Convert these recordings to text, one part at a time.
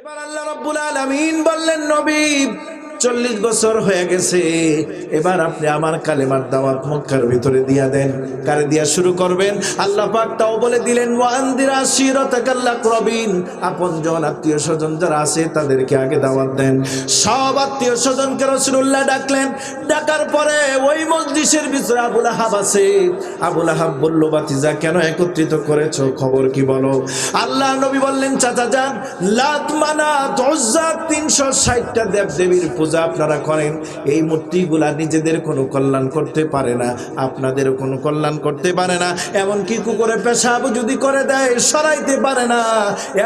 এবার আল্লাহ রব্বুল আলমিন বললেন নবী চল্লিশ বছর হয়ে গেছে। এবার আপনি আমার কালেমার দাওয়াত মক্কার ভিতরে দিয়া দেন। কারে দিয়া শুরু করবেন? আল্লাহ পাক তাও বলে দিলেন, ওয়ান্দিরা শিরতাকাল্লা করবিন আপন জন আত্মীয় স্বজন যারা আছে, তাদেরকে আগে দাওয়াত দেন। সব আত্মীয় স্বজনকে রসুল্লাহ ডাকলেন। ডাকার পরে ওই মজলিসের ভিতরে আবুল আহাব আছে। আবুল আহাব বলল বাতিজা কেন একত্রিত করেছ? খবর কি বলো? আল্লাহ নবী বললেন, চাচা, যান। লাত মানা দশজা তিনশো ষাটটা দেব দেবীর পূজা আপনারা করেন, এই মূর্তিগুলা নিজেদের কোনো কল্যাণ করতে পারে না আপনাদের কোনো কল্যাণ করতে পারে না। এমনকি কুকুরে পেশাব যদি করে দেয়, সরাইতে পারে না।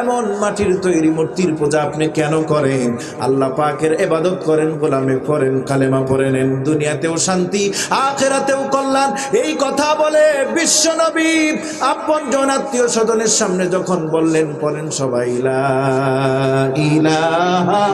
এমন মাটির তৈরি মূর্তির পূজা আপনি কেন করেন? আল্লাহ পাকের এবাদত করেন, গোলামে করেন কালেমা পড়ে নেন, দুনিয়াতেও শান্তি, আখেরাতেও কল্যাণ। এই কথা বলে বিশ্ব নবী আপন জন আত্মীয় স্বজনের সামনে যখন বললেন, পড়েন সবাই, লা ইলাহা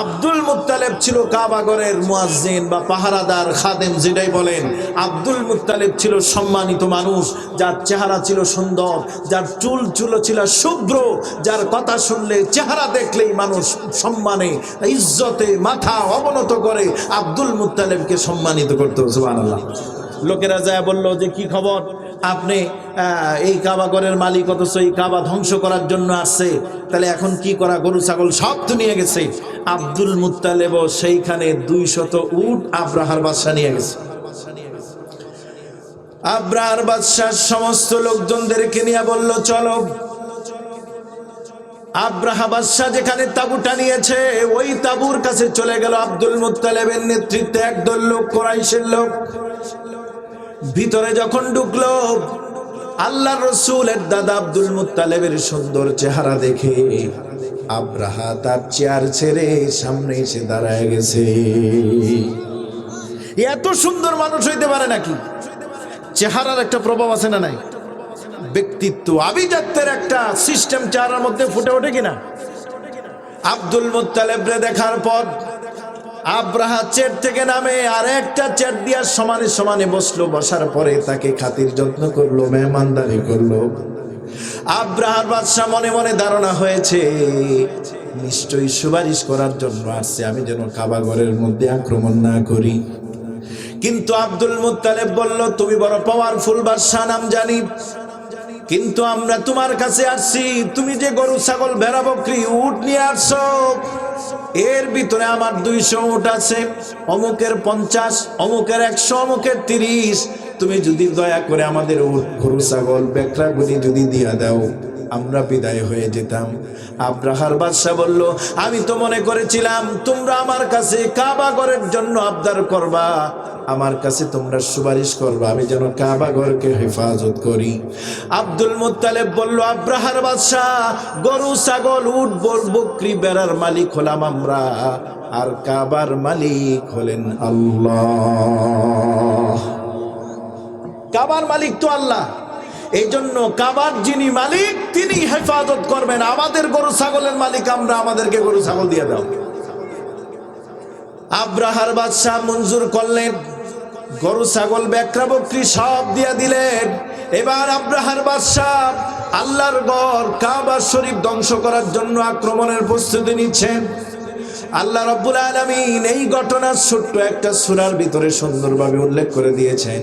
আব্দুল মুত্তালেব ছিল কাবাগরের মুয়াজ্জিন বা পাহারাদার খাদেম যেটাই বলেন। আব্দুল মুত্তালেব ছিল সম্মানিত মানুষ, যার চেহারা ছিল সুন্দর, যার চুল চুল ছিল শুভ্র, যার কথা শুনলে চেহারা দেখলেই মানুষ সম্মানে, ইজ্জতে মাথা অবনত করে আব্দুল মুত্তালেবকে সম্মানিত করতে, সুবহানাল্লাহ। লোকেরা যায় বলল, যে কি খবর? আপনি এই কাবাগরের মালিক অথচ এই কাবা ধ্বংস করার জন্য আসছে তাহলে এখন কি করা? গরু, ছাগল সব তো নিয়ে গেছে। আব্দুল মুত্তালেব সেইখানে দুই শত উট আব্রাহার বাদশা নিয়ে গেছে। আব্রাহার বাদশাহ সমস্ত লোকজনদেরকে নিয়ে বলল, চলো। আব্রাহা বাদশাহ যেখানে তাবুটা নিয়েছে, ওই তাবুর কাছে চলে গেল আব্দুল মুত্তালেবের নেতৃত্বে একদল লোক, কোরাইশের লোক। ভিতরে যখন ঢুকলো আল্লাহ রসুলের দাদা আব্দুল মুত্তালেবের সুন্দর চেহারা দেখে আব্রাহা তার চেয়ার ছেড়ে সামনে এসে দাঁড়ায় গেছে। এত সুন্দর মানুষ হইতে পারে নাকি? চেহারার একটা প্রভাব আছে না নাই? ব্যক্তিত্ব, আভিজাত্যের একটা সিস্টেম চেহারার মধ্যে ফুটে ওঠে কিনা? আব্দুল মুত্তালেবরে দেখার পর আব্রাহা চেট থেকে নামে, আর একটা চেট দিয়া সমানে সমানে বসল, বসার পরে তাকে খাতির যত্ন করল, মেহমানদারি করল। আব্রাহার বাদশাহ মনে মনে ধারণা হয়েছে, নিশ্চয়ই সুপারিশ করার জন্য আসছে, আমি যেন কাবাগরের মধ্যে আক্রমণ না করি। কিন্তু আব্দুল মুত্তালেব বলল, তুমি বড় পাওয়ারফুল বাদশাহ, নাম জানি। কিন্তু আমরা তোমার কাছে আসছি, তুমি যে গরু, ছাগল, ভেড়া, বকরি, উট নিয়ে আসছো এর ভিতরে আমার দুইশো উট আছে, অমুকের পঞ্চাশ, অমুকের একশো, অমুকের তিরিশ। তুমি যদি দয়া করে আমাদের গরু, ছাগল বেকরাগুলি যদি দিয়া দাও। আমরা বিদায় হয়ে যেতাম। আব্রাহার বাদশাহ বলল, আমি তো মনে করেছিলাম তোমরা আমার কাছে কাবা ঘরের জন্য আবদার করবা। আমার কাছে তোমরা সুপারিশ করবা, আমি যেন কাবা ঘরকে হেফাজত করি। আব্দুল মুত্তালেব বলল, আব্রাহার বাদশাহ, গরু, ছাগল বল বকরি, বেড়ার মালিক হলাম আমরা। আর কাবার মালিক হলেন আল্লাহ। কাবার মালিক তো আল্লাহ। এই জন্য কাবার যিনি মালিক তিনি হেফাজত করবেন। আমাদের গরু ছাগলের মালিক, আমরা আমাদেরকে গরু ছাগল দিয়ে দাও। আব্রাহার বাদশাহ মঞ্জুর করলেন। গরু, ছাগল বেকরা বকরি সব দিয়ে দিলেন। এবার আব্রাহার বাদশাহ আল্লাহর গড় কাবা শরীফ ধ্বংস করার জন্য আক্রমণের প্রস্তুতি নিচ্ছেন। আল্লাহ রব্বুল আলমিন এই ঘটনার ছোট্ট একটা সুরার ভিতরে সুন্দরভাবে উল্লেখ করে দিয়েছেন।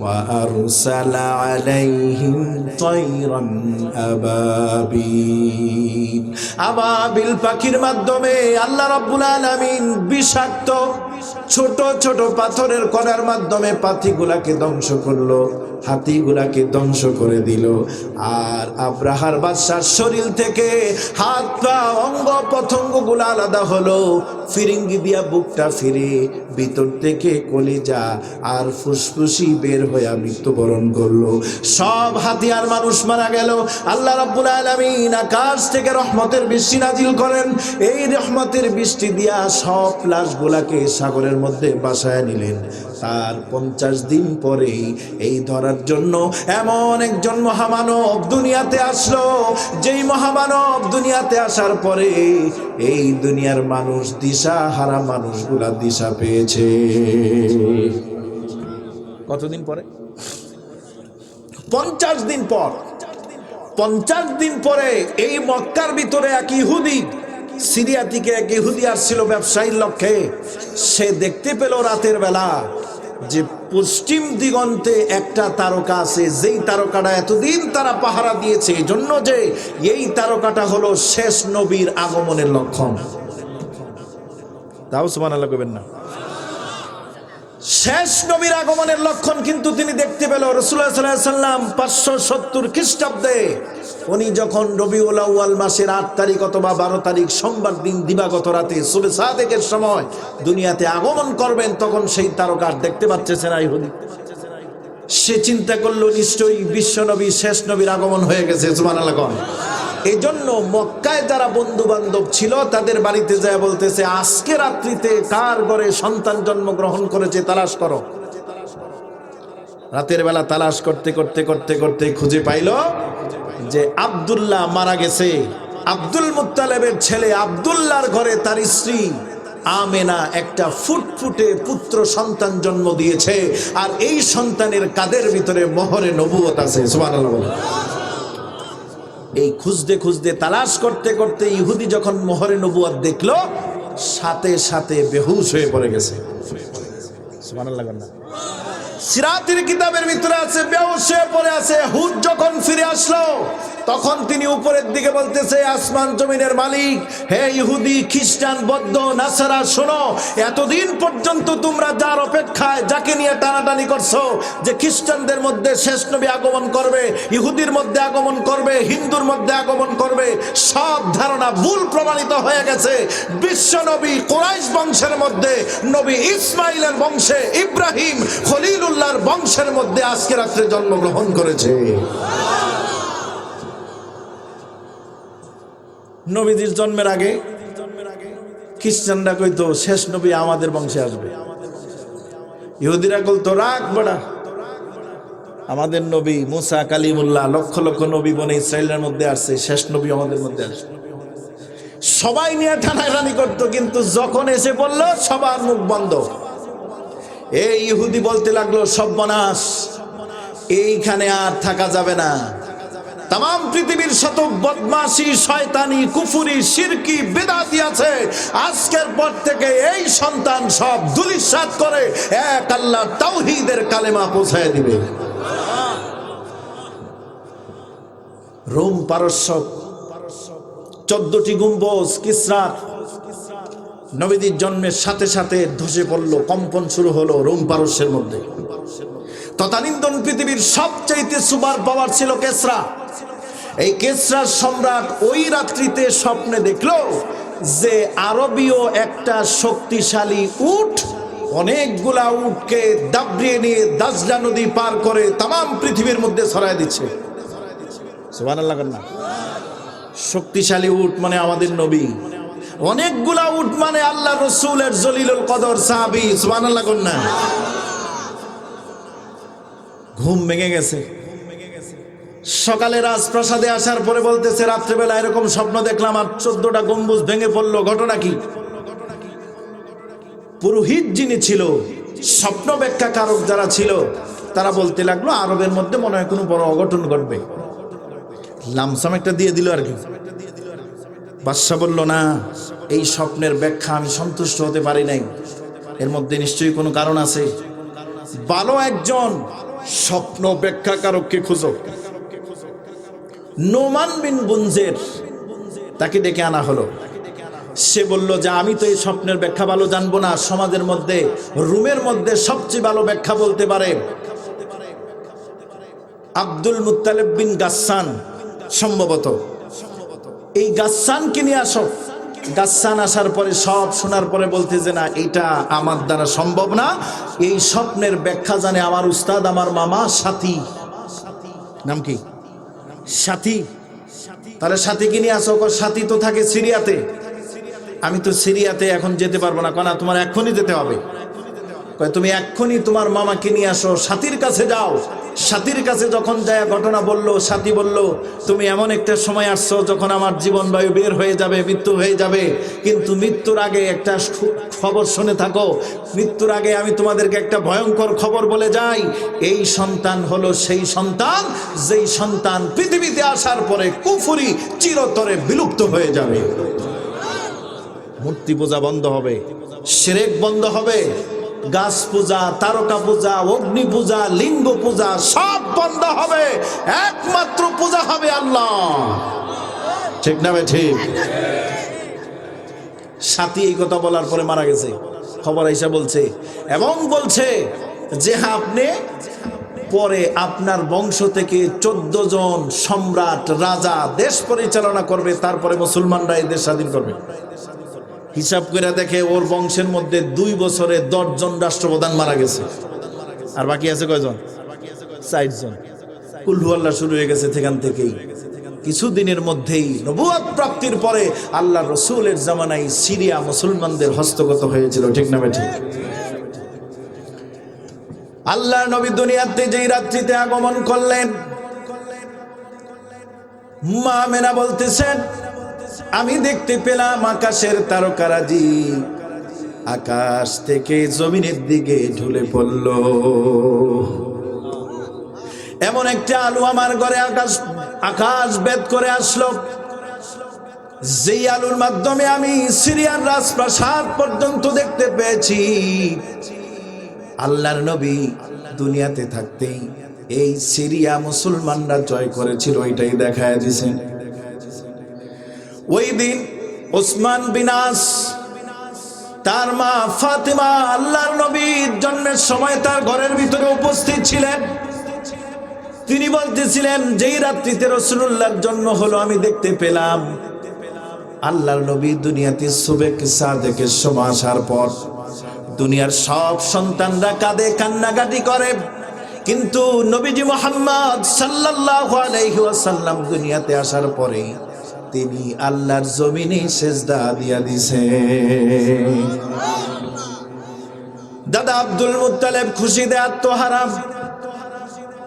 وأرسل عليهم طيرا أبابيل আবাবিল পাখির মাধ্যমে আল্লাহ রাব্বুল আলামিন বিষাক্ত ছোট ছোট পাথরের কণার মাধ্যমে পাখিগুলাকে ধ্বংস করলো হাতিগুলাকে ধ্বংস করে দিল। আর আব্রাহার বাদশার শরীর থেকে হাত পা অঙ্গ প্রত্যঙ্গগুলো আলাদা হলো। ফিরিঙ্গি দিয়া বুকটা ফিরে ভিতর থেকে কলিজা আর ফুসফুসি বের হইয়া মৃত্যুবরণ করল। সব হাতিয়ার মানুষ মারা গেল। আল্লাহ রাব্বুল আলামিন আকাশ থেকে রহমতের বৃষ্টি নাজিল করেন। এই রহমতের বৃষ্টি দিয়া সব লাশগুলাকে সাগরের মধ্যে বাসায় নিলেন। তার পঞ্চাশ দিন পরেই এই ধরার জন্য এমন একজন মহামানব দুনিয়াতে আসলো। যেই মহামানব দুনিয়াতে আসার পরে এই দুনিয়ার মানুষ দিশা হারা মানুষগুলা দিশা পেয়েছে। কতদিন পরে? পঞ্চাশ দিন পর। পঞ্চাশ দিন পরে এই মক্কার ভিতরে এক ইহুদি, সিরিয়া থেকে এক ইহুদি আসছিল ব্যবসায়ীর লক্ষ্যে। সে দেখতে পেল রাতের বেলা যে পশ্চিম দিগন্তে একটা তারকা আছে, যেই তারকাটা এতদিন তারা পাহারা দিয়েছে এই জন্য যে এই তারকাটা হলো শেষ নবীর আগমনের লক্ষণ। তাও সমান করবেন না। শেষ নবীর আগমনের লক্ষণ কিন্তু তিনি দেখতে পেল। রসুল্লাহ সাল্লাম পাঁচশো সত্তর খ্রিস্টাব্দে উনি যখন আউয়াল মাসের আট তারিখ অথবা বারো তারিখ সোমবার দিন দিবাগত রাতে সুবে সাদেকের সময় দুনিয়াতে আগমন করবেন, তখন সেই তারকার দেখতে পাচ্ছে না ইহুদি সে চিন্তা করল, নিশ্চয়ই বিশ্বনবী শেষ নবীর আগমন হয়ে গেছে সুমান এই জন্য মক্কায় যারা বন্ধু বান্ধব ছিল, তাদের বাড়িতে যায় বলতেছে, আজকে রাত্রিতে কার ঘরে সন্তান জন্মগ্রহণ করেছে তালাশ করো? রাতের বেলা তালাশ করতে করতে করতে করতে খুঁজে পাইল যে আব্দুল্লাহ মারা গেছে। আব্দুল মুত্তালেবের ছেলে আব্দুল্লাহর ঘরে তার স্ত্রী আমেনা একটা ফুটফুটে পুত্র সন্তান জন্ম দিয়েছে। আর এই সন্তানের কাদের ভিতরে মহরে নবুয়ত আছে? সুবহানাল্লাহ। এই খুঁজতে খুঁজতে, তালাশ করতে করতে ইহুদি যখন মোহরে নবুয়াত দেখল, সাথে সাথে বেহুশ হয়ে পড়ে গেছে সুমান। সিরাতের কিতাবের ভিতরে আছে হয়ে পড়ে আছে, হুদ যখন ফিরে আসলো, তখন তিনি উপরের দিকে বলতেছে, আসমান জমিনের মালিক, হে ইহুদি, খ্রিস্টান, বৌদ্ধ, নাসারা, শোনো, এতদিন পর্যন্ত তোমরা যার অপেক্ষায়, যাকে নিয়ে টানাটানি করছ, যে খ্রিস্টানদের মধ্যে শেষ নবী আগমন করবে, ইহুদির মধ্যে আগমন করবে, হিন্দুর মধ্যে আগমন করবে, সব ধারণা ভুল প্রমাণিত হয়ে গেছে। বিশ্ব নবী কোরাইশ বংশের মধ্যে, নবী ইসমাইলের বংশে ইব্রাহিম খলিলুল্লাহর বংশের মধ্যে আজকে রাত্রে জন্মগ্রহণ করেছে। নবীজির জন্মের আগে খ্রিস্টানরা কইতো শেষ নবী আমাদের বংশে আসবে। ইহুদিরা বলতো রাখ বড়া। আমাদের নবী মুসা কালিমুল্লাহ লক্ষ লক্ষ নবী বনে ইসরায়েলের মধ্যে আসছে শেষ নবী আমাদের মধ্যে আসছে। সবাই নিয়ে টানাটানি করতো কিন্তু যখন এসে পড়ল সবার মুখ বন্ধ। এই ইহুদি বলতে লাগল, সব বনাস এইখানে আর থাকা যাবে না। তাম পৃথিবীর শত বদমাসি শয়তানি, কুফুরি, সিরকি, বেদাতি আছে। আজকের পর থেকে এই সন্তান সব দুলিশাত করে এক আল্লাহ তাওহিদের কালেমা পৌঁছায় দিবে। রোম পারস্য চোদ্দটি গুম্বজ কিসরা নবীদের জন্মের সাথে সাথে ধসে পড়ল, কম্পন শুরু হলো রোম পারস্যের মধ্যে। তদানীন্তন পৃথিবীর সবচাইতে সুপার পাওয়ার ছিল কেসরা। এই কেসরার সম্রাট ওই রাত্রিতে স্বপ্নে দেখল যে আরবীয় একটা শক্তিশালী উঠ অনেকগুলা উটকে দাবড়িয়ে নিয়ে দাজলা নদী পার করে তাম পৃথিবীর মধ্যে ছড়ায় দিচ্ছে। শক্তিশালী উঠ মানে আমাদের নবী। অনেকগুলা উট মানে আল্লাহ রসুলের জলিলুল কদর সাহাবি, সুবহানাল্লাহ না? ঘুম ভেঙে গেছে। সকালে রাজপ্রাসাদে আসার পরে বলতেছে, রাত্রেবেলা এরকম স্বপ্ন দেখলাম, আর চোদ্দটা গম্বুজ ভেঙে পড়ল। ঘটনা কি? পুরোহিত যিনি ছিল, স্বপ্ন ব্যাখ্যা কারক যারা ছিল, তারা বলতে লাগল, আরবের মধ্যে মনে হয় কোনো বড় অঘটন ঘটবে। লামসাম একটা দিয়ে দিল আর কি। বাদশাহ বলল, না, এই স্বপ্নের ব্যাখ্যা আমি সন্তুষ্ট হতে পারি নাই। এর মধ্যে নিশ্চয়ই কোনো কারণ আছে। ভালো একজন স্বপ্ন ব্যাখ্যাকারককে খুঁজো। নোমান বিন বুনজের তাকে ডেকে আনা হলো। সে বলল, যে, আমি তো এই স্বপ্নের ব্যাখ্যা ভালো জানব না। সমাজের মধ্যে, রুমের মধ্যে সবচেয়ে ভালো ব্যাখ্যা বলতে পারে আব্দুল মুতালেব বিন গাসান সম্ভবত। এই গাসানকে নিয়ে আসো। গাসান আসার পরে, সব শোনার পরে বলতে যে, না, এটা আমার দ্বারা সম্ভব না। এই স্বপ্নের ব্যাখ্যা জানে আমার উস্তাদ, আমার মামা সাথী। নাম কি? সাথী। তাহলে সাথীকে নিয়ে আসো। সাথী তো থাকে সিরিয়াতে। আমি তো সিরিয়াতে এখন যেতে পারব না। কেন তোমার এখনই যেতে হবে। কয়, তুমি এক্ষুনি তোমার মামাকে নিয়ে আসো, সাথীর কাছে যাও। সাথীর কাছে যখন যায়, ঘটনা বলল, সাথী বলল, তুমি এমন একটা সময় আসছো যখন আমার জীবন বায়ু বের হয়ে যাবে, মৃত্যু হয়ে যাবে। কিন্তু মৃত্যুর আগে একটা খবর শুনে থাকো। মৃত্যুর আগে আমি তোমাদেরকে একটা ভয়ঙ্কর খবর বলে যাই। এই সন্তান হলো সেই সন্তান, যেই সন্তান পৃথিবীতে আসার পরে কুফুরি চিরতরে বিলুপ্ত হয়ে যাবে। মূর্তি পূজা বন্ধ হবে, সেরেক বন্ধ হবে। গাছ পূজা, তারকা পূজা, অগ্নি পূজা, লিঙ্গ পূজা, সব বন্ধ হবে। একমাত্র পূজা হবে আল্লাহ। ঠিক না ঠিক? সাথী এই কথা বলার পরে মারা গেছে। খবর আইসা বলছে, এবং বলছে যে আপনি পরে আপনার বংশ থেকে চোদ্দ জন সম্রাট, রাজা, দেশ পরিচালনা করবে, তারপরে মুসলমানরা এই দেশ স্বাধীন করবে। হিসাব করে দেখে ওর বংশের মধ্যে দুই বছরে দশজন রাষ্ট্রপ্রধান মারা গেছে। আর বাকি আছে কয়জন? ষাটজন কুল্লু আল্লাহ শুরু হয়ে গেছে সেখান থেকেই। কিছুদিনের মধ্যেই নবুয়াত প্রাপ্তির পরে আল্লাহ রসুলের জামানায় সিরিয়া মুসলমানদের হস্তগত হয়েছিল, ঠিক না ঠিক আল্লাহ নবী দুনিয়াতে যেই রাত্রিতে আগমন করলেন, মা মেনা বলতেছেন আমি দেখতে পেলাম আকাশের তারকারাজি। আকাশ থেকে জমিনের দিকে ঢুলে পড়ল। এমন একটা আলু আমার ঘরে আকাশ আকাশ বেদ করে আসলো। যেই আলুর মাধ্যমে আমি সিরিয়ার রাজপ্রাসাদ পর্যন্ত দেখতে পেয়েছি। আল্লাহর নবী দুনিয়াতে থাকতেই এই সিরিয়া মুসলমানরা জয় করেছিল ওইটাই দেখায় দিছেন ওই দিন ওসমান বিনাস তার মা ফাতেমা আল্লাহর নবীর জন্মের সময় তার ঘরের ভিতরে উপস্থিত ছিলেন। তিনি বলতেছিলেন, যেই রাত্রিতে রসুল্লাহর জন্ম হলো, আমি দেখতে পেলাম আল্লাহর নবী দুনিয়াতে সুবেক দেখে সময় আসার পর। দুনিয়ার সব সন্তানরা কাঁদে, কান্নাকাটি করে। কিন্তু নবীজি মোহাম্মদ সাল্লাল্লাহু আলাইহি ওয়াসাল্লাম দুনিয়াতে আসার পরে তিনি আল্লাহর জমিনে সেজদা দিয়া দিছে। দাদা আব্দুল মুত্তালেব খুশিতে আত্মহারাম।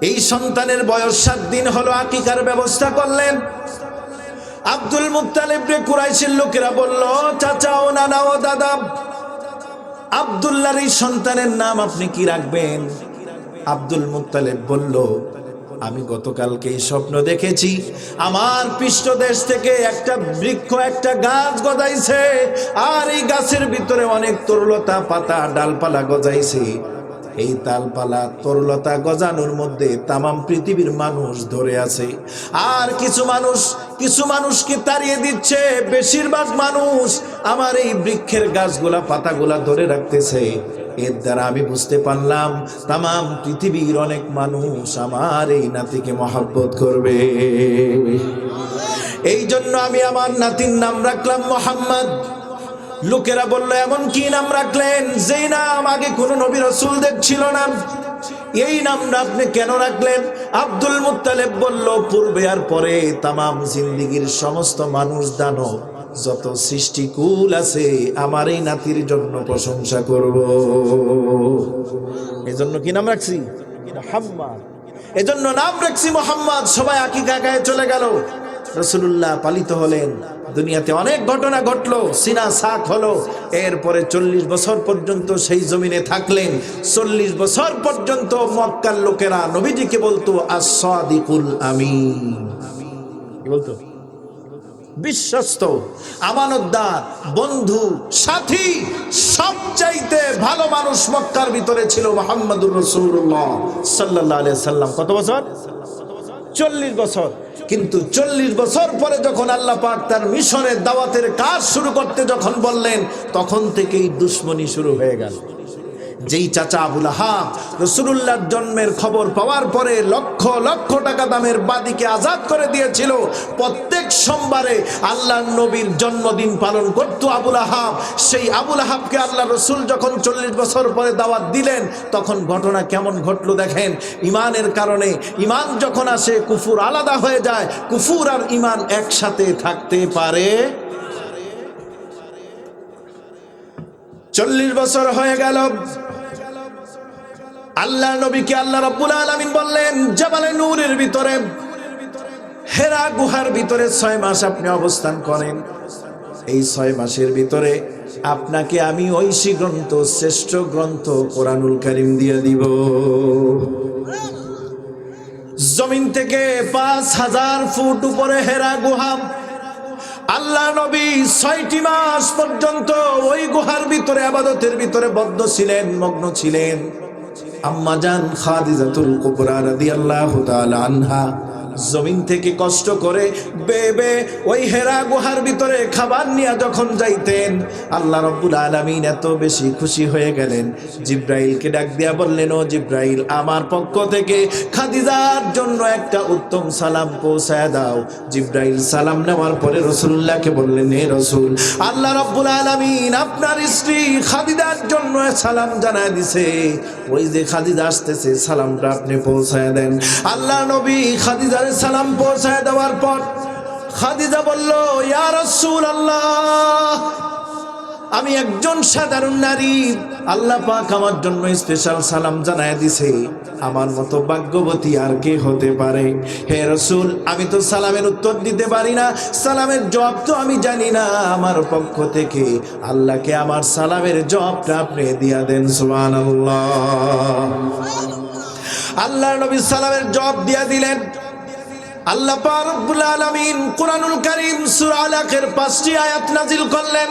এই সন্তানের বয়স সাত দিন হলো আকিকার ব্যবস্থা করলেন। আব্দুল মুত্তালেব রে কুরাইশের লোকেরা বলল, চাচা ও নানা ও দাদা, আবদুল্লাহর এই সন্তানের নাম আপনি কি রাখবেন? আব্দুল মুত্তালেব বলল আমি গতকালকে স্বপ্ন দেখেছি। আমার পৃষ্ঠদেশ থেকে একটা বৃক্ষ, একটা গাছ গজাইছে। আর এই গাছের ভিতরে অনেক তরুলতা পাতা, ডালপালা গজাইছে। এই তালপালা, তরলতা গজানোর মধ্যে তামাম পৃথিবীর মানুষ ধরে আছে। আর কিছু মানুষ, কিছু মানুষকে তাড়িয়ে দিচ্ছে। বেশিরভাগ মানুষ আমার এই বৃক্ষের গাছগুলা, পাতাগুলা ধরে রাখতেছে। এর দ্বারা আমি বুঝতে পারলাম, তামাম পৃথিবীর অনেক মানুষ আমার এই নাতিকে মহাব্বত করবে। এই জন্য আমি আমার নাতির নাম রাখলাম মোহাম্মদ। লোকেরা বলল, এমন কি নাম রাখলেন? যেই নাম আগে কোনো নবী রসুল ছিল না। এই নামটা আপনি কেন রাখলেন? আব্দুল মুত্তালেব বলল, পূর্বে আর পরে তামাম জিন্দিগির সমস্ত মানুষ দানব। যত সৃষ্টিকুল আছে আমার এই নাতির জন্য প্রশংসা করব। এজন্য কি নাম রাখছি? এজন্য নাম রাখছি মোহাম্মদ। সবাই আকিকা গায়ে চলে গেল। রসুল্লাহ পালিত হলেন। দুনিয়াতে অনেক ঘটনা ঘটলো, সিনা সাক হলো। এরপরে চল্লিশ বছর পর্যন্ত সেই জমিনে থাকলেন। চল্লিশ বছর পর্যন্ত মক্কার লোকেরা নবীজিকে বলতো আসাদিকুল আমিন। কি বলতো? বিশ্বস্ত, আমানতদার, বন্ধু, সাথী, সবচাইতে ভালো মানুষ মক্কার ভিতরে ছিল মোহাম্মদুর রসুল্লাহ সাল্লাহ সাল্লাম। কত বছর? চল্লিশ বছর। কিন্তু চল্লিশ বছর পরে যখন আল্লাহ পাক তার মিশনের দাওয়াতের কাজ শুরু করতে যখন বললেন, তখন থেকেই দুশ্মনী শুরু হয়ে গেল। যেই চাচা আবুল আহাব রসুল্লাহর জন্মের খবর পাওয়ার পরে লক্ষ লক্ষ টাকা দামের বাদিকে আজাদ করে দিয়েছিল। প্রত্যেক সোমবারে আল্লাহ নবীর জন্মদিন পালন করতো আবুল আহাব। সেই আবুল আহাবকে আল্লাহ রসুল যখন চল্লিশ বছর পরে দাওয়াত দিলেন, তখন ঘটনা কেমন ঘটলো দেখেন? ইমানের কারণে ইমান যখন আসে, কুফুর আলাদা হয়ে যায়। কুফুর আর ইমান একসাথে থাকতে পারে। চল্লিশ বছর হয়ে গেল। আল্লাহ নবীকে আল্লাহ রব্বুল আলামিন বললেন, জাবালে নূরের ভিতরে, হেরা গুহার ভিতরে ছয় মাস আপনি অবস্থান করেন। এই ছয় মাসের ভিতরে আপনাকে আমি ঐশী গ্রন্থ শ্রেষ্ঠ গ্রন্থ কোরআনুল করিম দিয়ে দিব। জমিন থেকে পাঁচ হাজার ফুট উপরে হেরা গুহা আল্লাহ নবী ছয়টি মাস পর্যন্ত ওই গুহার ভিতরে, আবাদতের ভিতরে বদ্ধ ছিলেন, মগ্ন ছিলেন। আম্মাজান খাদিজাতুল কুবরা রাদিয়াল্লাহু তাআলা আনহা জমিন থেকে কষ্ট করে বেবে ওই হেরা গুহার ভিতরে খাবার নিয়ে যখন যাইতেন, আল্লাহ রব্বুল আলামিন এত বেশি খুশি হয়ে গেলেন। জিব্রাইলকে ডাক দিয়া বললেন, ও জিব্রাইল, আমার পক্ষ থেকে খাদিজার জন্য একটা উত্তম সালাম পৌঁছায় দাও। জিব্রাইল সালাম নেওয়ার পরে রসুল্লাহকে বললেন, হে রসুল, আল্লাহ রব্বুল আলামিন আপনার স্ত্রী খাদিজার জন্য সালাম জানায় দিছে। ওই যে খাদিজা আসতেছে, সালামটা আপনি পৌঁছায় দেন। আল্লাহ নবী খাদিজার সালাম পৌঁছায় দেওয়ার পর খাদিজা বলল, ইয়া রাসূল আল্লাহ আমি একজন সাধারণ নারী আল্লাহ পাক আমার জন্য স্পেশাল সালাম জানায় দিছে। আমার মতো ভাগ্যবতী আর কে হতে পারে? হে রসুল, আমি তো সালামের উত্তর দিতে পারি না। সালামের জবাব তো আমি জানি না। আমার পক্ষ থেকে আল্লাহকে আমার সালামের জবাবটা আপনি দিয়া দেন সুবান আল্লাহ নবী সালামের জবাব দিয়া দিলেন। আল্লাহ পাক রব্বুল আলামিন কোরআনুল কারীম সূরা পাঁচটি আয়াত নাজিল করলেন।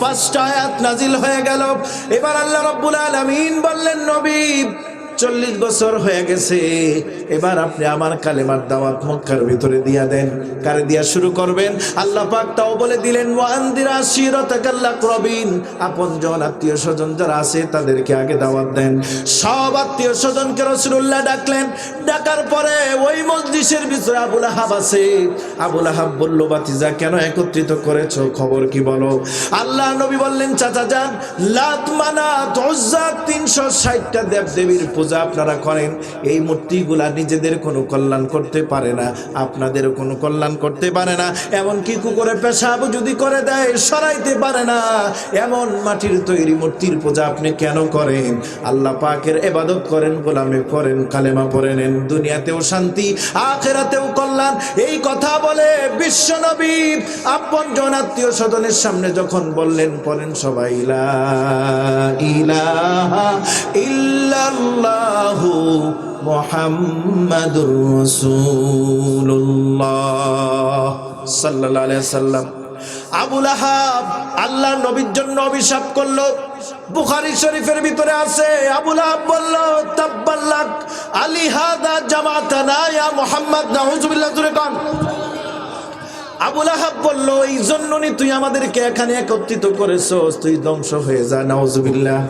পাঁচটা আয়াত নাজিল হয়ে গেল। এবার আল্লাহ রাব্বুল আলামিন বললেন নবী চল্লিশ বছর হয়ে গেছে। এবার আপনি আমার কালেমার দাওয়াত মক্কার ভিতরে দিয়া দেন। কারে দিয়া শুরু করবেন? আল্লাহ পাক তাও বলে দিলেন, ওয়ান্দিরা শিরতাকাল্লা করবিন আপন জন, আত্মীয় স্বজন যারা আছে, তাদেরকে আগে দাওয়াত দেন। সব আত্মীয় স্বজনকে রসুল্লাহ ডাকলেন। ডাকার পরে ওই মসজিদের ভিতরে আবুল আহাব আছে। আবুল আহাব বলল বাতিজা কেন একত্রিত করেছ? খবর কি বলো? আল্লাহ নবী বললেন, চাচা, যান। লাত মানা তিনশো ষাটটা দেব দেবীর পূজা আপনারা করেন, এই মূর্তিগুলা নিজেদের কোনো কল্যাণ করতে পারে না, আপনাদেরও কোনো কল্যাণ করতে পারে না। এমনকি কুকুরে পেশাব যদি করে দেয়, সরাইতে পারে না। এমন মাটির তৈরি মূর্তির পূজা আপনি কেন করেন? আল্লাহ পাকের এবাদত করেন, গোলামে করেন, কালেমা পড়ে নেন, দুনিয়াতেও শান্তি, আখেরাতেও কল্যাণ। এই কথা বলে বিশ্বনবী আপন জন আত্মীয় স্বজনের সামনে যখন বললেন, পড়েন সবাই, লা ইলাহা ইল্লাল্লাহু মুহাম্মাদুর রাসূলুল্লাহ সাল্লাল্লাহু আলাইহি সাল্লাম আবুল আহাব আল্লাহ নবীর জন্য অভিশাপ করল। বুখারী শরীফের ভিতরে আছে আবুল আহাব বলল তাব্বাল্লাক আলী হাদা জামাতানা ইয়া মুহাম্মদ। নাউজুবিল্লাহ, জুরে কান। আবুল আহাব বলল এই জন্যই তুই আমাদেরকে এখানে একত্রিত করেছস, তুই ধ্বংস হয়ে যা, নাউজুবিল্লাহ।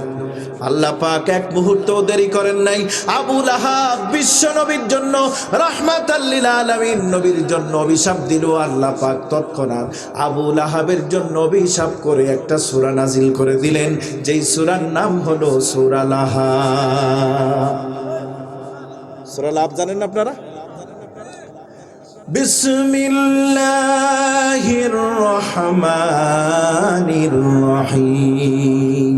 আল্লাহ পাক এক মুহূর্ত দেরি করেন নাই আবুল আহাব বিশ্ব নবীর জন্য রহমাত আল্লিল আলমিন নবীর জন্য অভিশাপ দিল আল্লাহ পাক তৎক্ষণাৎ আবুল আহাবের জন্য অভিশাপ করে একটা সূরা নাজিল করে দিলেন যেই সূরার নাম হলো সূরা লাহা সূরা লাভ জানেন আপনারা بسم الله الرحمن الرحيم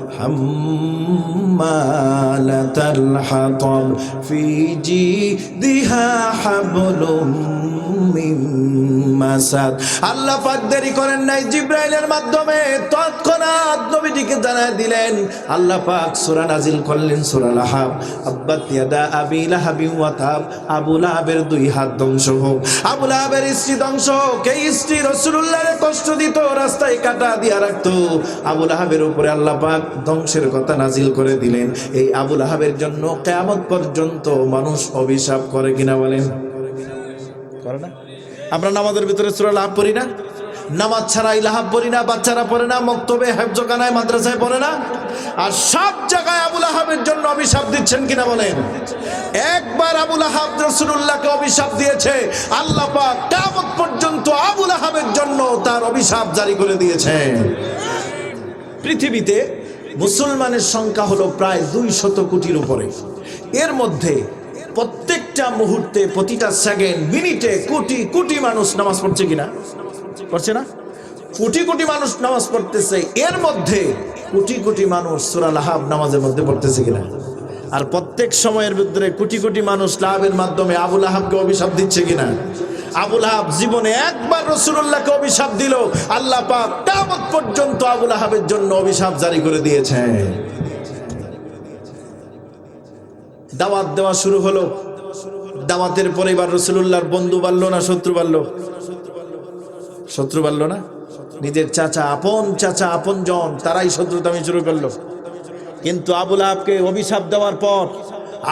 حمالة الحطب في جيدها حبل من مسد আল্লাহ পাক দেরি করেন নাই জিব্রাইলের মাধ্যমে তৎক্ষণাৎ নবীটিকে জানায় দিলেন আল্লাহ পাক সূরা নাজিল করলেন সূরা লাহাব আব্বাত ইয়াদা আবি লাহাবি ওয়া তাব আবু লাহাবের দুই হাত ধ্বংস হোক আবু লাহাবের স্ত্রী ধ্বংস হোক এই স্ত্রী রাসূলুল্লাহর কষ্ট দিত রাস্তায় কাটা দিয়া রাখতো আবু লাহাবের উপরে আল্লাহ পাক ধ্বংসের কথা নাজিল করে দিলেন। এই আবুল আহাবের জন্য কিয়ামত পর্যন্ত মানুষ অভিশাপ করে কিনা বলেন? করে না। আমরা নামাজের ভিতরে সূরা লাহাব পড়ি না? নামাজ ছাড়া ইলাহাব পড়ি না, বাচ্চারা পড়ে না, মক্তবে, হেফজখানায়, মাদ্রাসায় পড়ে না? আর সব জায়গায় আবুল আহাবের জন্য অভিশাপ দিচ্ছেন কিনা বলেন? একবার আবুল আহাব রসুল্লাহকে অভিশাপ দিয়েছে, আল্লাহ কিয়ামত পর্যন্ত আবুল আহাবের জন্য তার অভিশাপ জারি করে দিয়েছে পৃথিবীতে মুসলমানের সংখ্যা হলো প্রায় দুই শত কোটির উপরে। এর মধ্যে প্রত্যেকটা মুহূর্তে, প্রতিটা সেকেন্ড মিনিটে কোটি কোটি মানুষ নামাজ পড়ছে কিনা? পড়ছে না? কোটি কোটি মানুষ নামাজ পড়তেছে, এর মধ্যে কোটি কোটি মানুষ সুরা লাহাব নামাজের মধ্যে পড়তেছে কিনা? আর প্রত্যেক সময়ের ভিতরে কোটি কোটি মানুষ লাহাবের মাধ্যমে আবুল আহাবকে অভিশাপ দিচ্ছে কিনা? আবুল আহাব জীবনে একবার রসুল্লাহকে অভিশাপ দিল। আল্লাহ পাক পর্যন্ত আবুল আহাবের জন্য অভিশাপ জারি করে দিয়েছে দাওয়াত দেওয়া শুরু হলো। দাওয়াতের পরে এবার রসুল্লাহর বন্ধু বাড়লো না, শত্রু বাড়লো? শত্রু বাড়লো না? নিজের চাচা, আপন চাচা আপন জন তারাই শত্রুতামি শুরু করল। কিন্তু আবুল আহাবকে অভিশাপ দেওয়ার পর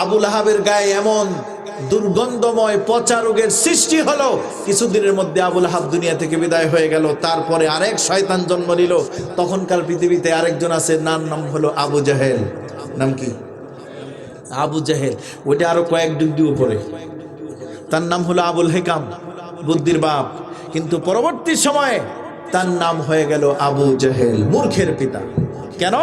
আবুল আহাবের গায়ে এমন দুর্গন্ধময় পচা রোগের সৃষ্টি হলো। কিছুদিনের মধ্যে আবুল আহাব দুনিয়া থেকে বিদায় হয়ে গেল। তারপরে আরেক শয়তান জন্ম নিল। তখনকার পৃথিবীতে আরেকজন আছে নার নাম হলো আবু জাহেল। নাম কি? আবু জাহেল। ওইটা আরও কয়েক ডিগ্রি উপরে। তার নাম হলো আবুল হেকাম, বুদ্ধির বাপ। কিন্তু পরবর্তী সময়ে তার নাম হয়ে গেল আবু জাহেল, মূর্খের পিতা। কেন?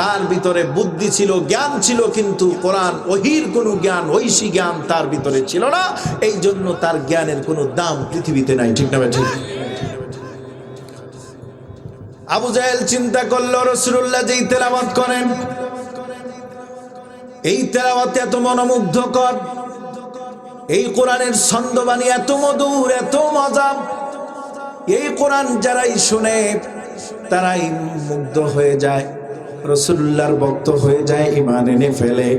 তার ভিতরে বুদ্ধি ছিল, জ্ঞান ছিল, কিন্তু কোরআন ওহির কোনো জ্ঞান, ঐশী জ্ঞান তার ভিতরে ছিল না। এই জন্য তার জ্ঞানের কোনো দাম পৃথিবীতে নাই, ঠিক না ঠিক আবু জাহেল চিন্তা করল রসুল্লাহ যেই তেলাবাদ করেন, এই তেলাওয়াত এত মনোমুগ্ধকর, এই কোরআনের ছন্দবাণী এত মধুর, এত মজা এই কোরআন যারাই শুনে, তারাই মুগ্ধ হয়ে যায়। রসুল্লাহর ভক্ত হয়ে যায় ইমান এনে ফেলে।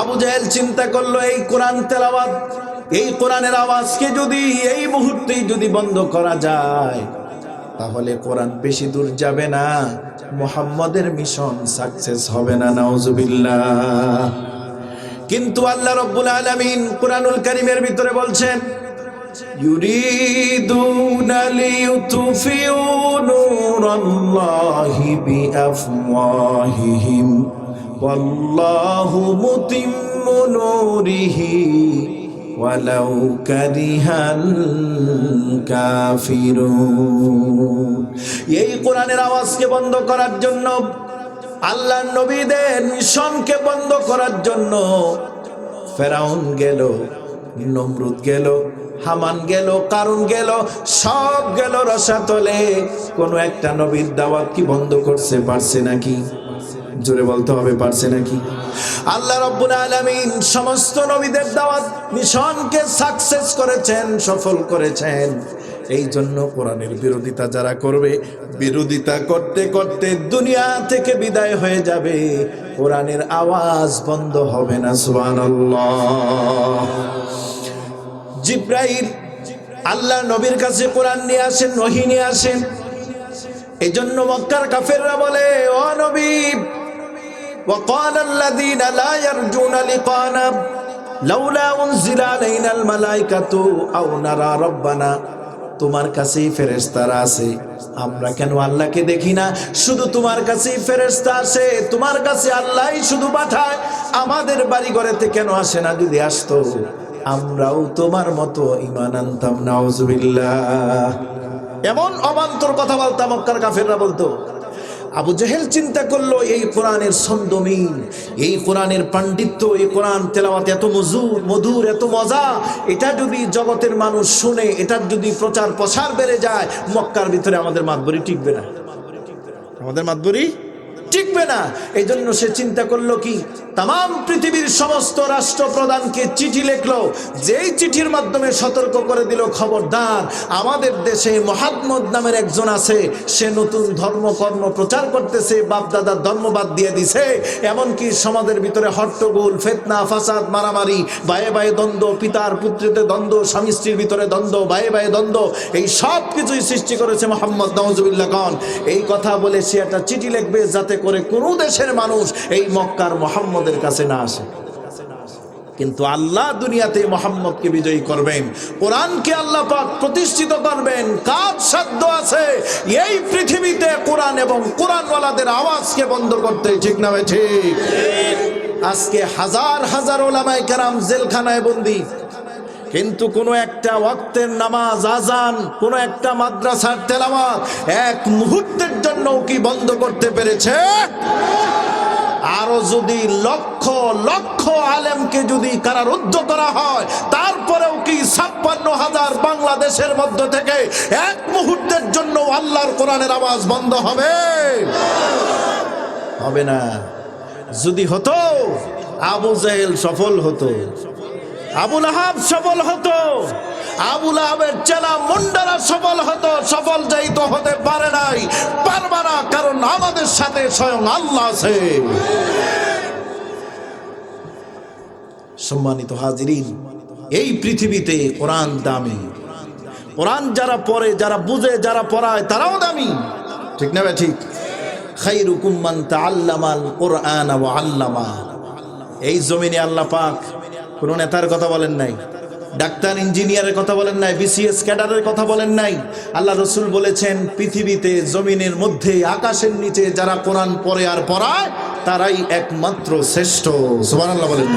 আবু জাহেল চিন্তা করল, এই কোরআন তেলাওয়াত, এই কোরআনের আওয়াজকে যদি এই মুহূর্তেই যদি বন্ধ করা যায়, তাহলে কোরআন বেশি দূর যাবে না, মোহাম্মদের মিশন সাকসেস হবে না, নাউজুবিল্লাহ। কিন্তু আল্লাহ রব্বুল আলামিন কোরআনুল করিমের ভিতরে বলছেন ইউরিদুনা লিইউতফিউ নূরাল্লাহি বিআফওয়াহিহিম ওয়াল্লাহু মুতিম্মু নূরিহি ওয়ালাউ কারিহাল কাফিরুন এই কোরআনের আওয়াজকে বন্ধ করার জন্য আল্লাহ নবীদের মিশনকে বন্ধ করার জন্য ফেরাউন গেল, নমরুদ গেল হামান গেল, কারুন গেল, সব গেল রসাতলে। কোনো একটা নবীর দাওয়াত কি বন্ধ করছে, পারছে নাকি? জোরে বলতে হবে, পারছে নাকি? আল্লাহ রব্বুল আলামিন সমস্ত নবীদের দাওয়াত মিশনকে সাকসেস করেছেন, সফল করেছেন। এই জন্য কোরআনের বিরোধিতা যারা করবে, বিরোধিতা করতে করতে দুনিয়া থেকে বিদায় হয়ে যাবে। কোরআনের আওয়াজ বন্ধ হবে না, সুবহানাল্লাহ। জিব্রাইল আল্লাহ নবীর কাছে কোরআন নিয়ে আসেন নহি নিয়ে আসেন এই জন্য মক্কার কাফেররা বলে ও নবী وقال الذين لا يرجون لقانا لولا أنزل علينا الملائكة أو نرى ربنا তোমার কাছেই ফেরেশতারা আছে আমরা কেন আল্লাহকে দেখি না শুধু তোমার কাছেই ফেরেশতা আসে তোমার কাছে আল্লাহই শুধু পাঠায় আমাদের বাড়ি ঘরেতে কেন আসে না যদি আসতো আমরাও তোমার মতো ইমান আনতাম, নাউজুবিল্লাহ। এমন অবান্তর কথা বলতাম মক্কার কাফেররা বলতো। আবু জেহেল চিন্তা করল, এই কোরআনের ছন্দমিল এই কোরআনের পাণ্ডিত্য, এই কোরআন তেলাওয়াত এত মজুর মধুর, এত মজা। এটা যদি জগতের মানুষ শুনে এটার যদি প্রচার প্রসার বেড়ে যায়, মক্কার ভিতরে আমাদের মাতবরি টিকবে না। আমাদের মাতবরি টিকবে না। এই জন্য সে চিন্তা করল কি তাম পৃথিবীর সমস্ত রাষ্ট্রপ্রধানকে চিঠি লিখলো, যেই চিঠির মাধ্যমে সতর্ক করে দিল, খবরদার, আমাদের দেশে মোহাম্মদ নামের একজন আছে, সে নতুন ধর্ম কর্ম প্রচার করতেছে বাপ দাদার ধর্মবাদ দিয়ে দিছে, এমনকি সমাজের ভিতরে হট্টগোল, ফেতনা, ফাসাদ, মারামারি, বায়ে বায়ে দ্বন্দ্ব, পিতার পুত্রিতে দ্বন্দ্ব, স্বামী স্ত্রীর ভিতরে দ্বন্দ্ব, বায়ে বায়ে দ্বন্দ্ব, এই সব কিছুই সৃষ্টি করেছে মোহাম্মদ নওয়াজুবিল্লাহ খান। এই কথা বলে সে একটা চিঠি লিখবে, যাতে করে কোনো দেশের মানুষ এই মক্কার মোহাম্মদের কাছে না আসে। কিন্তু আল্লাহ দুনিয়াতে মোহাম্মদকে বিজয়ী করবেন, কোরআনকে আল্লাহ প্রতিষ্ঠিত করবেন, কাজ সাধ্য আছে, এই পৃথিবীতে কোরআন এবং কোরআনওয়ালাদের আওয়াজকে বন্ধ করতে ঠিক না ঠিক? আজকে হাজার হাজার ওলামায় কেরাম জেলখানায় বন্দি কিন্তু কোনো একটা ওয়াক্তের নামাজ আজান কোনো একটা মাদ্রাসার তেলাওয়াত এক মুহূর্তের জন্য কি বন্ধ করতে পেরেছে? আরও যদি লক্ষ লক্ষ আলেমকে যদি কারারুদ্ধ করা হয়, তারপরেও কি ছাপ্পান্ন হাজার বাংলাদেশের মধ্য থেকে এক মুহূর্তের জন্য আল্লাহর কোরআনের আওয়াজ বন্ধ হবে? হবে না। যদি হতো, আবু জাহেল সফল হতো। আবুল আহাব সফল হতো। আবুল আহাবের চেলা মুন্ডারা সফল হতো, সফল যাইত হতে পারে নাই, পারবা না, কারণ আমাদের সাথে স্বয়ং আল্লাহ আছে। সম্মানিত হাজিরিন, এই পৃথিবীতে কোরআন দামি। কোরআন যারা পড়ে, যারা বুঝে, যারা পড়ায়, তারাও দামি। ঠিক না ঠিক? খাইরুকুম মান তাআল্লামাল কোরআন আল্লামা। এই জমিনে আল্লাহ পাক কোন নেতার কথা বলেন নাই। ডাক্তার, ইঞ্জিনিয়ারের কথা বলেন নাই, বিসিএস ক্যাডারের কথা বলেন নাই। আল্লাহ রসুল বলেছেন, পৃথিবীতে জমিনের মধ্যে, আকাশের নিচে যারা কোরআন পড়ে আর পড়ায়, তারাই একমাত্র শ্রেষ্ঠ। সুবান আল্লাহ বলেন